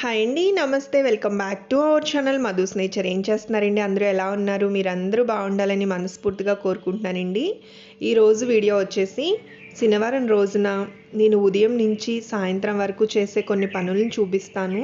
Hi అండి namaste. Welcome back to our channel Madhu's nature ఏం చేస్తున్నారండి? అందరూ ఎలా ఉన్నారు? మీరందరూ బాగుండాలని మనస్ఫూర్తిగా కోరుకుంటున్నానండి. ఈరోజు వీడియో వచ్చేసి శనివారం రోజున నేను ఉదయం నుంచి సాయంత్రం వరకు చేసే కొన్ని పనులను చూపిస్తాను.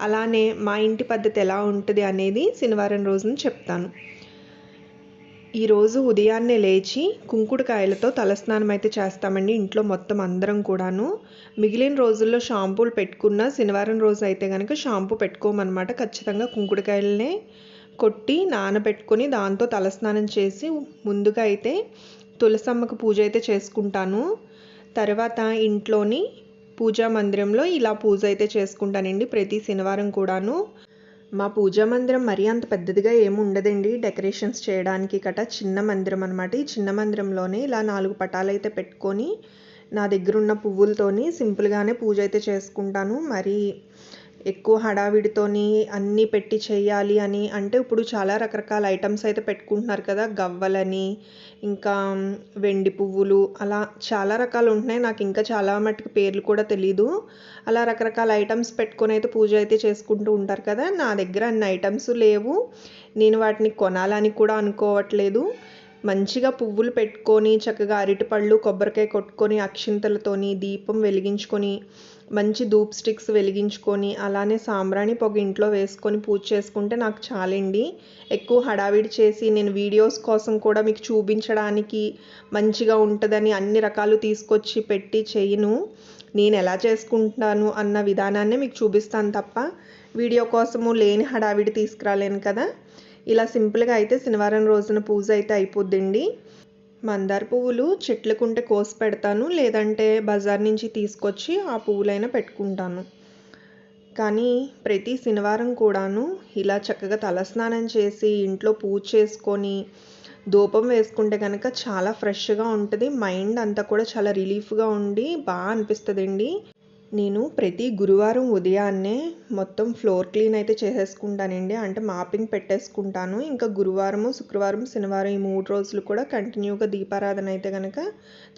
అలానే మా ఇంటి పద్ధతి ఎలా ఉంటుంది అనేది శనివారం రోజున చెప్తాను. ఈరోజు ఉదయాన్నే లేచి కుంకుడుకాయలతో తలస్నానం అయితే చేస్తామండి ఇంట్లో మొత్తం అందరం కూడాను. మిగిలిన రోజుల్లో షాంపూలు పెట్టుకున్న శనివారం రోజు అయితే కనుక షాంపూ పెట్టుకోమన్నమాట. ఖచ్చితంగా కుంకుడుకాయలనే కొట్టి నానబెట్టుకొని దాంతో తలస్నానం చేసి ముందుగా అయితే తులసమ్మకు పూజ అయితే చేసుకుంటాను. తర్వాత ఇంట్లోని పూజా మందిరంలో ఇలా పూజ అయితే చేసుకుంటానండి ప్రతి శనివారం కూడాను. మా పూజా మందిరం మరీ అంత పెద్దదిగా ఏమి ఉండదండి. డెకరేషన్స్ చేయడానికి కట చిన్న మందిరం అనమాట ఈ చిన్న మందిరంలోనే ఇలా నాలుగు పటాలు అయితే పెట్టుకొని నా దగ్గర ఉన్న పువ్వులతోని సింపుల్గానే పూజ అయితే చేసుకుంటాను. మరి ఎక్కువ హడావిడితోని అన్నీ పెట్టి చేయాలి అని అంటే ఇప్పుడు చాలా రకరకాల ఐటమ్స్ అయితే పెట్టుకుంటున్నారు కదా గవ్వలని ఇంకా వెండి పువ్వులు అలా చాలా రకాలు ఉంటున్నాయి. నాకు ఇంకా చాలా మట్టుకు పేర్లు కూడా తెలీదు. అలా రకరకాల ఐటమ్స్ పెట్టుకొని అయితే పూజ అయితే చేసుకుంటూ ఉంటారు కదా నా దగ్గర అన్ని ఐటమ్స్ లేవు. నేను వాటిని కొనాలని కూడా అనుకోవట్లేదు. మంచిగా పువ్వులు పెట్టుకొని చక్కగా అరటిపళ్ళు కొబ్బరికాయ కొట్టుకొని అక్షింతలతోని దీపం వెలిగించుకొని మంచి ధూప్ స్టిక్స్ వెలిగించుకొని అలానే సాంబ్రాణి పొగ ఇంట్లో వేసుకొని పూజ చేసుకుంటే నాకు చాలండి. ఎక్కువ హడావిడి చేసి నేను వీడియోస్ కోసం కూడా మీకు చూపించడానికి మంచిగా ఉంటుందని అన్ని రకాలు తీసుకొచ్చి పెట్టి చేయను. నేను ఎలా చేసుకుంటాను అన్న విధానాన్ని మీకు చూపిస్తాను తప్ప వీడియో కోసము లేని హడావిడి తీసుకురాలేను కదా. ఇలా సింపుల్గా అయితే శనివారం రోజున పూజ అయితే అయిపోద్దండి. మందార పువ్వులు చెట్లకుంటే కోసి పెడతాను. లేదంటే బజార్ నుంచి తీసుకొచ్చి ఆ పువ్వులైనా పెట్టుకుంటాను. కానీ ప్రతి శనివారం కూడాను ఇలా చక్కగా తలస్నానం చేసి ఇంట్లో పూజ చేసుకొని ధూపం వేసుకుంటే కనుక చాలా ఫ్రెష్గా ఉంటుంది. మైండ్ అంతా కూడా చాలా రిలీఫ్గా ఉండి బాగా అనిపిస్తుందండి. నేను ప్రతి గురువారం ఉదయాన్నే మొత్తం ఫ్లోర్ క్లీన్ అయితే చేసేసుకుంటానండి. అంటే మాపింగ్ పెట్టేసుకుంటాను. ఇంకా గురువారము శుక్రవారం శనివారం ఈ మూడు రోజులు కూడా కంటిన్యూగా దీపారాధన అయితే కనుక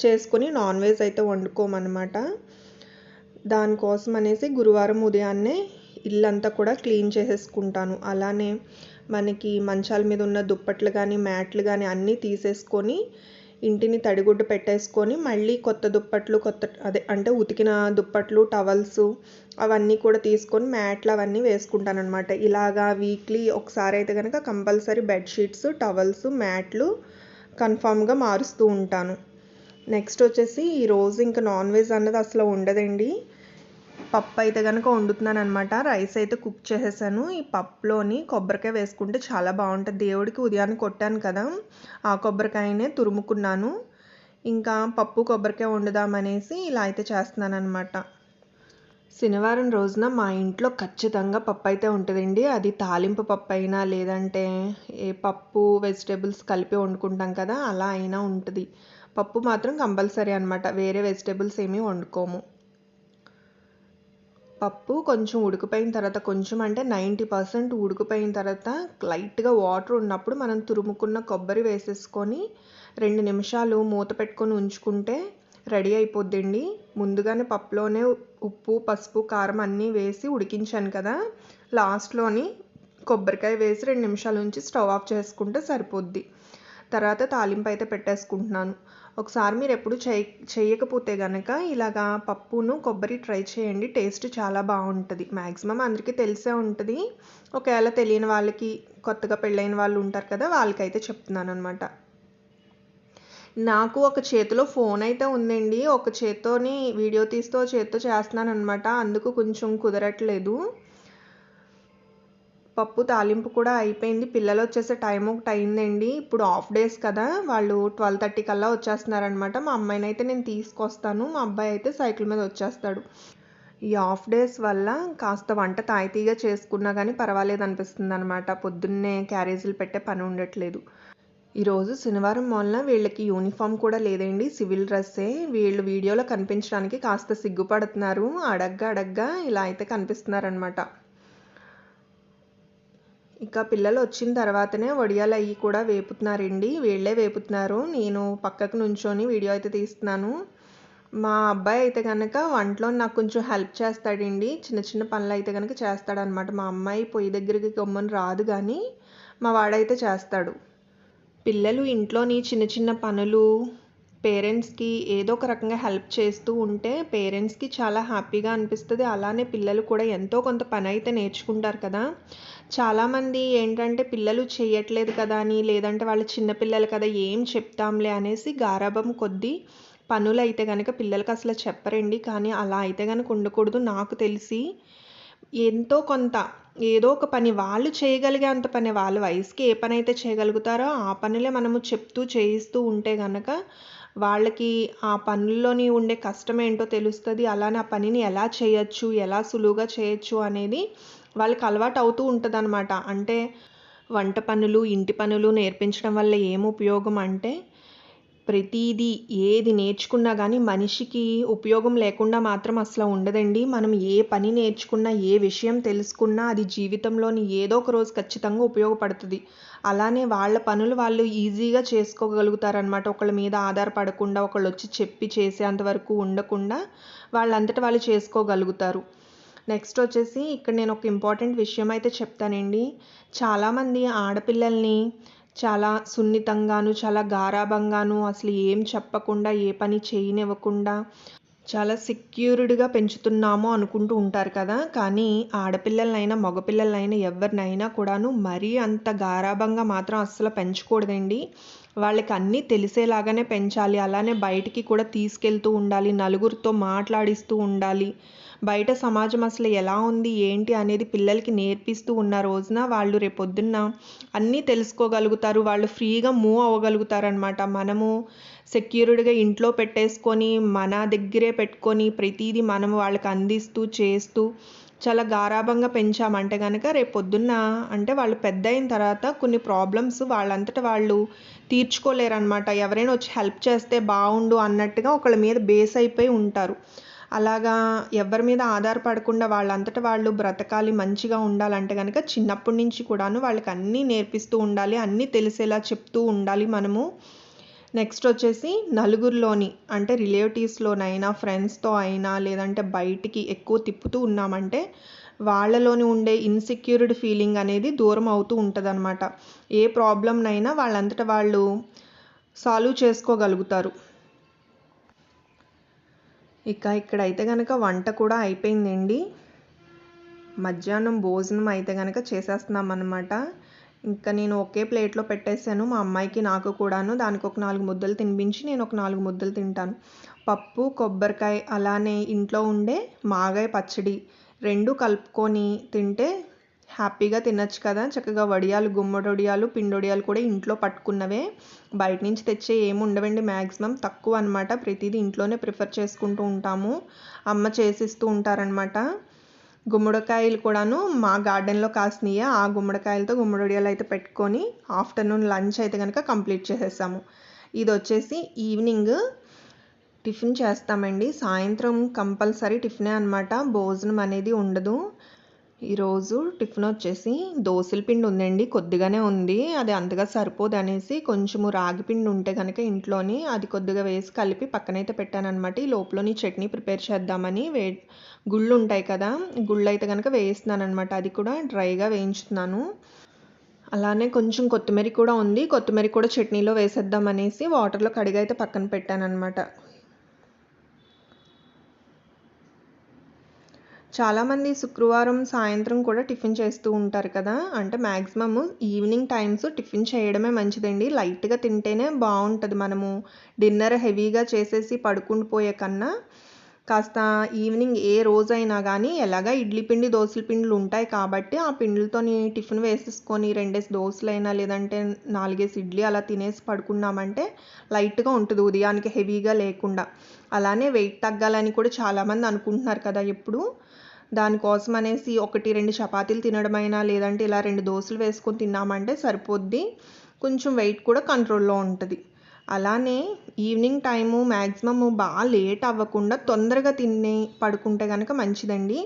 చేసుకొని నాన్ వెజ్ అయితే వండుకోమన్నమాట. దానికోసం అనేసి గురువారం ఉదయాన్నే ఇల్లంతా కూడా క్లీన్ చేసేసుకుంటాను. అలానే మనకి మంచాల మీద ఉన్న దుప్పట్లు కానీ మ్యాట్లు కానీ అన్నీ తీసేసుకొని ఇంటిని తడిగుడ్డు పెట్టేసుకొని మళ్ళీ కొత్త దుప్పట్లు కొత్త అదే అంటే ఉతికిన దుప్పట్లు టవల్స్ అవన్నీ కూడా తీసుకొని మ్యాట్లు అవన్నీ వేసుకుంటాను అనమాట ఇలాగా వీక్లీ ఒకసారి అయితే కనుక కంపల్సరీ బెడ్షీట్స్ టవల్స్ మ్యాట్లు కన్ఫామ్గా మారుస్తూ ఉంటాను. నెక్స్ట్ వచ్చేసి ఈరోజు ఇంకా నాన్ వెజ్ అన్నది అసలు ఉండదండి. పప్పు అయితే కనుక వండుతున్నాను అనమాట రైస్ అయితే కుక్ చేసేసాను. ఈ పప్పులోని కొబ్బరికాయ వేసుకుంటే చాలా బాగుంటుంది. దేవుడికి ఉదయాన్నే కొట్టాను కదా ఆ కొబ్బరికాయనే తురుముకున్నాను. ఇంకా పప్పు కొబ్బరికాయ వండుదామనేసి ఇలా అయితే చేస్తున్నాను అనమాట శనివారం రోజున మా ఇంట్లో ఖచ్చితంగా పప్పు అయితే ఉంటుందండి. అది తాలింపు పప్పు అయినా లేదంటే ఏ పప్పు వెజిటేబుల్స్ కలిపి వండుకుంటాం కదా అలా అయినా ఉంటుంది. పప్పు మాత్రం కంపల్సరీ అనమాట వేరే వెజిటేబుల్స్ ఏమీ వండుకోము. పప్పు కొంచెం ఉడికిపోయిన తర్వాత కొంచెం అంటే నైంటీ పర్సెంట్ ఉడికిపోయిన తర్వాత లైట్గా వాటర్ ఉన్నప్పుడు మనం తురుముకున్న కొబ్బరి వేసేసుకొని రెండు నిమిషాలు మూత పెట్టుకొని ఉంచుకుంటే రెడీ అయిపోద్దండి. ముందుగానే పప్పులోనే ఉప్పు పసుపు కారం అన్నీ వేసి ఉడికించాను కదా. లాస్ట్లోని కొబ్బరికాయ వేసి రెండు నిమిషాల నుంచి స్టవ్ ఆఫ్ చేసుకుంటే సరిపోద్ది. తర్వాత తాలింపు అయితే పెట్టేసుకుంటున్నాను. ఒకసారి మీరు ఎప్పుడు చేయ చేయకపోతే కనుక ఇలాగా పప్పును కొబ్బరి ట్రై చేయండి. టేస్ట్ చాలా బాగుంటుంది. మ్యాక్సిమం అందరికీ తెలిసే ఉంటుంది. ఒకవేళ తెలియని వాళ్ళకి కొత్తగా పెళ్ళైన వాళ్ళు ఉంటారు కదా వాళ్ళకైతే చెప్తున్నాను అనమాట నాకు ఒక చేతిలో ఫోన్ అయితే ఉందండి. ఒక చేత్తోని వీడియో తీస్తూ చేత్తో చేస్తున్నాను అనమాట అందుకు కొంచెం కుదరట్లేదు. పప్పు తాలింపు కూడా అయిపోయింది. పిల్లలు వచ్చేసే టైం ఒకటి అయిందండి ఇప్పుడు ఆఫ్ డేస్ కదా. వాళ్ళు ట్వెల్వ్ థర్టీ కల్లా వచ్చేస్తున్నారనమాట మా అమ్మాయిని అయితే నేను తీసుకొస్తాను. మా అబ్బాయి అయితే సైకిల్ మీద వచ్చేస్తాడు. ఈ ఆఫ్ డేస్ వల్ల కాస్త వంట తాయితీగా చేసుకున్నా కానీ పర్వాలేదు అనిపిస్తుంది అనమాట పొద్దున్నే క్యారేజీలు పెట్టే పని ఉండట్లేదు. ఈరోజు శనివారం వలన వీళ్ళకి యూనిఫామ్ కూడా లేదండి. సివిల్ డ్రెస్సే. వీళ్ళు వీడియోలో కనిపించడానికి కాస్త సిగ్గుపడుతున్నారు. అడగ్గా అడగ్గా ఇలా అయితే కనిపిస్తున్నారనమాట ఇక పిల్లలు వచ్చిన తర్వాతనే వడియాలు అవి కూడా వేపుతున్నారండి. వీళ్ళే వేపుతున్నారు. నేను పక్కకు నుంచొని వీడియో అయితే తీస్తున్నాను. మా అబ్బాయి అయితే కనుక వంటలో నాకు కొంచెం హెల్ప్ చేస్తాడండి. చిన్న చిన్న పనులు అయితే కనుక చేస్తాడనమాట. మా అమ్మాయి పొయ్యి దగ్గరికి గమ్మని రాదు కానీ మా వాడైతే చేస్తాడు. పిల్లలు ఇంట్లోని చిన్న చిన్న పనులు పేరెంట్స్కి ఏదో ఒక రకంగా హెల్ప్ చేస్తూ ఉంటే పేరెంట్స్కి చాలా హ్యాపీగా అనిపిస్తుంది. అలానే పిల్లలు కూడా ఎంతో కొంత పని అయితే నేర్చుకుంటారు కదా. చాలామంది ఏంటంటే పిల్లలు చేయట్లేదు కదా అని లేదంటే వాళ్ళు చిన్నపిల్లలు కదా ఏం చెప్తాంలే అనేసి గారాభం కొద్దీ పనులు అయితే కనుక పిల్లలకి అసలు చెప్పరండి. కానీ అలా అయితే కనుక ఉండకూడదు. నాకు తెలిసి ఎంతో కొంత ఏదో ఒక పని వాళ్ళు చేయగలిగే అంత పని వాళ్ళ వయసుకి ఏ పని అయితే చేయగలుగుతారో ఆ పనులే మనము చెప్తూ చేయిస్తూ ఉంటే కనుక వాళ్ళకి ఆ పనుల్లోని ఉండే కష్టం ఏంటో తెలుస్తుంది. అలానే ఆ పనిని ఎలా చేయొచ్చు ఎలా సులువుగా చేయొచ్చు అనేది వాళ్ళకి అలవాటు అవుతూ ఉంటుంది అనమాట అంటే వంట పనులు ఇంటి పనులు నేర్పించడం వల్ల ఏం ఉపయోగం అంటే ప్రతిదీ ఏది నేర్చుకున్నా కానీ మనిషికి ఉపయోగం లేకుండా మాత్రం అసలు ఉండదండి. మనం ఏ పని నేర్చుకున్నా ఏ విషయం తెలుసుకున్నా అది జీవితంలోని ఏదో ఒక రోజు ఖచ్చితంగా ఉపయోగపడుతుంది. అలానే వాళ్ళ పనులు వాళ్ళు ఈజీగా చేసుకోగలుగుతారనమాట ఒకళ్ళ మీద ఆధారపడకుండా ఒకళ్ళు వచ్చి చెప్పి చేసేంత వరకు ఉండకుండా వాళ్ళంతటా వాళ్ళు చేసుకోగలుగుతారు. నెక్స్ట్ వచ్చేసి ఇక్కడ నేను ఒక ఇంపార్టెంట్ విషయం అయితే చెప్తానండి. చాలామంది ఆడపిల్లల్ని చాలా సున్నితంగాను చాలా గారాబంగాను అసలు ఏం చెప్పకుండా ఏ పని చేయనివ్వకుండా చాలా సెక్యూర్డ్గా పెంచుతున్నాము అనుకుంటూ ఉంటారు కదా. కానీ ఆడపిల్లలైనా మగపిల్లలైనా ఎవరినైనా కూడాను మరీ అంత గారాభంగా మాత్రం అస్సలు పెంచకూడదండి. వాళ్ళకి అన్నీ తెలిసేలాగానే పెంచాలి. అలానే బయటికి కూడా తీసుకెళ్తూ ఉండాలి. నలుగురితో మాట్లాడిస్తూ ఉండాలి. బయట సమాజం అసలు ఎలా ఉంది ఏంటి అనేది పిల్లలకి నేర్పిస్తూ ఉన్న రోజున వాళ్ళు రేపొద్దున్న అన్నీ తెలుసుకోగలుగుతారు. వాళ్ళు ఫ్రీగా మూవ్ అవ్వగలుగుతారు అనమాట మనము సెక్యూర్డ్గా ఇంట్లో పెట్టేసుకొని మన దగ్గరే పెట్టుకొని ప్రతిదీ మనం వాళ్ళకి అందిస్తూ చేస్తూ చాలా గారాభంగా పెంచామంటే కనుక రేపు పొద్దున్న అంటే వాళ్ళు పెద్ద అయిన తర్వాత కొన్ని ప్రాబ్లమ్స్ వాళ్ళంతట వాళ్ళు తీర్చుకోలేరనమాట ఎవరైనా వచ్చి హెల్ప్ చేస్తే బాగుండు అన్నట్టుగా ఒకళ్ళ మీద బేస్ అయిపోయి ఉంటారు. అలాగా ఎవరి మీద ఆధారపడకుండా వాళ్ళంతట వాళ్ళు బ్రతకాలి మంచిగా ఉండాలంటే కనుక చిన్నప్పటి నుంచి కూడాను వాళ్ళకి అన్నీ నేర్పిస్తూ ఉండాలి అన్నీ తెలిసేలా చెప్తూ ఉండాలి మనము. నెక్స్ట్ వచ్చేసి నలుగురిలోని అంటే రిలేటివ్స్లోనైనా ఫ్రెండ్స్తో అయినా లేదంటే బయటికి ఎక్కువ తిప్పుతూ ఉన్నామంటే వాళ్ళలోని ఉండే ఇన్సెక్యూర్డ్ ఫీలింగ్ అనేది దూరం అవుతూ ఉంటుంది అనమాట ఏ ప్రాబ్లంనైనా వాళ్ళంతట వాళ్ళు సాల్వ్ చేసుకోగలుగుతారు. ఇక ఇక్కడైతే కనుక వంట కూడా అయిపోయిందండి. మధ్యాహ్నం భోజనం అయితే కనుక చేసేస్తున్నాం అనమాట ఇంకా నేను ఒకే ప్లేట్లో పెట్టేశాను. మా అమ్మాయికి నాకు కూడాను. దానికి ఒక నాలుగు ముద్దలు తినిపించి నేను ఒక నాలుగు ముద్దలు తింటాను. పప్పు కొబ్బరికాయ అలానే ఇంట్లో ఉండే మాగాయ పచ్చడి రెండు కలుపుకొని తింటే హ్యాపీగా తినచ్చు కదా. చక్కగా వడియాలు గుమ్మడి వడియాలు పిండొడియాలు కూడా ఇంట్లో పట్టుకున్నవే. బయట నుంచి తెచ్చే ఏమి ఉండవండి మ్యాక్సిమం తక్కువ అనమాట ప్రతిదీ ఇంట్లోనే ప్రిఫర్ చేసుకుంటూ ఉంటాము. అమ్మ చేసిస్తూ ఉంటారనమాట గుమ్మడికాయలు కూడాను మా గార్డెన్లో కాసినాయి. ఆ గుమ్మడికాయలతో గుమ్మడి వడియాలు అయితే పెట్టుకొని ఆఫ్టర్నూన్ లంచ్ అయితే కనుక కంప్లీట్ చేసేసాము ఇది వచ్చేసి ఈవినింగ్ టిఫిన్ చేస్తామండి. సాయంత్రం కంపల్సరీ టిఫినే అనమాట భోజనం అనేది ఉండదు. ఈరోజు టిఫిన్ వచ్చేసి దోశల పిండి ఉందండి కొద్దిగానే ఉంది. అది అంతగా సరిపోదు అనేసి కొంచెము రాగి పిండి ఉంటే కనుక ఇంట్లోని అది కొద్దిగా వేసి కలిపి పక్కనైతే పెట్టానమాట ఈ లోపలని చట్నీ ప్రిపేర్ చేద్దామని వే గుళ్ళు ఉంటాయి కదా గుళ్ళు అయితే కనుక వేస్తున్నాను అనమాట అది కూడా డ్రైగా వేయించుతున్నాను. అలానే కొంచెం కొత్తిమీర కూడా ఉంది. కొత్తిమీర కూడా చట్నీలో వేసేద్దాం అనేసి వాటర్లో కడిగి అయితే పక్కన పెట్టాను చాలామంది శుక్రవారం సాయంత్రం కూడా టిఫిన్ చేస్తూ ఉంటారు కదా. అంటే మ్యాక్సిమమ్ ఈవినింగ్ టైమ్స్ టిఫిన్ చేయడమే మంచిదండి. లైట్గా తింటేనే బాగుంటుంది మనము. డిన్నర్ హెవీగా చేసేసి పడుకుండిపోయే కన్నా కాస్త ఈవినింగ్ ఏ రోజైనా కానీ ఎలాగా ఇడ్లీ పిండి దోశల పిండిలు ఉంటాయి కాబట్టి ఆ పిండిలతోని టిఫిన్ వేసేసుకొని రెండేసి దోశలైనా లేదంటే నాలుగేసి ఇడ్లీ అలా తినేసి పడుకున్నామంటే లైట్గా ఉంటుంది. ఉదయానికి హెవీగా లేకుండా. అలానే వెయిట్ తగ్గాలని కూడా చాలామంది అనుకుంటున్నారు కదా ఎప్పుడు. దానికోసం అనేసి ఒకటి రెండు చపాతీలు తినడమైనా లేదంటే ఇలా రెండు దోశలు వేసుకొని తిన్నామంటే సరిపోద్ది. కొంచెం వెయిట్ కూడా కంట్రోల్లో ఉంటుంది. అలానే ఈవినింగ్ టైము మ్యాక్సిమమ్ బాగా లేట్ అవ్వకుండా తొందరగా తిని పడుకుంటే కనుక మంచిదండి.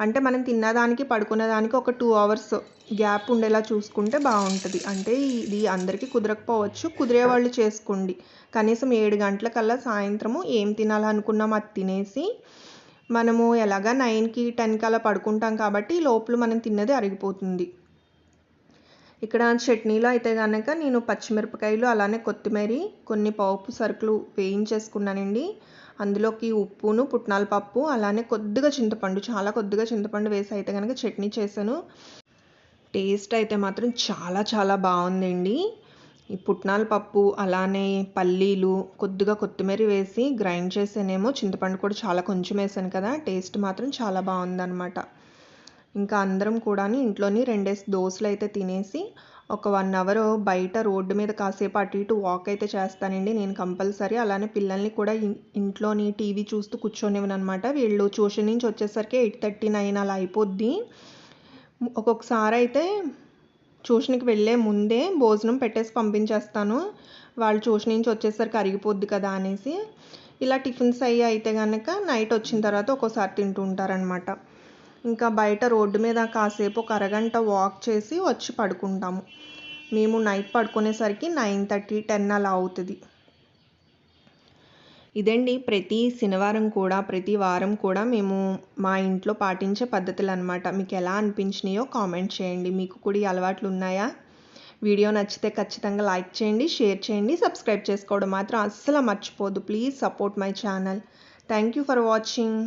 అంటే మనం తిన్నదానికి పడుకునేదానికి ఒక టూ అవర్స్ గ్యాప్ ఉండేలా చూసుకుంటే బాగుంటుంది. అంటే ఇది అందరికీ కుదరకపోవచ్చు. కుదిరే వాళ్ళు చేసుకోండి. కనీసం ఏడు గంటలకల్లా సాయంత్రము ఏం తినాలనుకున్నామో అది తినేసి మనము ఎలాగా నైన్కి టెన్కి అలా పడుకుంటాం కాబట్టి లోపల మనం తిన్నది అరిగిపోతుంది. ఇక్కడ చట్నీలో అయితే కనుక నేను పచ్చిమిరపకాయలు అలానే కొత్తిమీర కొన్ని పప్పు సరుకులు వేయించేసుకున్నానండి. అందులోకి ఉప్పును పుట్నాల పప్పు అలానే కొద్దిగా చింతపండు చాలా కొద్దిగా చింతపండు వేసి అయితే కనుక చట్నీ చేశాను. టేస్ట్ అయితే మాత్రం చాలా చాలా బాగుందండి. ఈ పుట్నాల పప్పు అలానే పల్లీలు కొద్దిగా కొత్తిమీర వేసి గ్రైండ్ చేసానేమో చింతపండు కూడా చాలా కొంచెం వేసాను కదా టేస్ట్ మాత్రం చాలా బాగుందన్నమాట. ఇంకా అందరం కూడా ఇంట్లోని రెండేసి దోశలు అయితే తినేసి ఒక వన్ అవర్ బయట రోడ్డు మీద కాసేపు అటు ఇటు వాక్ అయితే చేస్తానండి. నేను కంపల్సరీ అలానే పిల్లల్ని కూడా ఇంట్లోని టీవీ చూస్తూ కూర్చొనివ్వనమాట వీళ్ళు ట్యూషన్ నుంచి వచ్చేసరికి ఎయిట్ థర్టీ నైన్ అలా అయిపోద్ది. ఒక్కొక్కసారి అయితే ట్యూషన్కి వెళ్ళే ముందే భోజనం పెట్టేసి పంపించేస్తాను. వాళ్ళు ట్యూషన్ నుంచి వచ్చేసరికి అరిగిపోద్ది కదా అనేసి. ఇలా టిఫిన్స్ అయ్యి అయితే కనుక నైట్ వచ్చిన తర్వాత ఒక్కోసారి తింటూ ఉంటారనమాట ఇంకా బయట రోడ్డు మీద కాసేపు ఒక అరగంట వాక్ చేసి వచ్చి పడుకుంటాము. మేము నైట్ పడుకునేసరికి నైన్ థర్టీ టెన్ అలా అవుతుంది. ఇదండి ప్రతి శనివారం కూడా ప్రతి వారం కూడా మేము మా ఇంట్లో పాటించే పద్ధతులు అనమాట మీకు ఎలా అనిపించినాయో కామెంట్ చేయండి. మీకు కూడా ఈ అలవాట్లు ఉన్నాయా? వీడియో నచ్చితే ఖచ్చితంగా లైక్ చేయండి షేర్ చేయండి సబ్స్క్రైబ్ చేసుకోవడం మాత్రం అస్సలు మర్చిపోదు please support my channel thank you for watching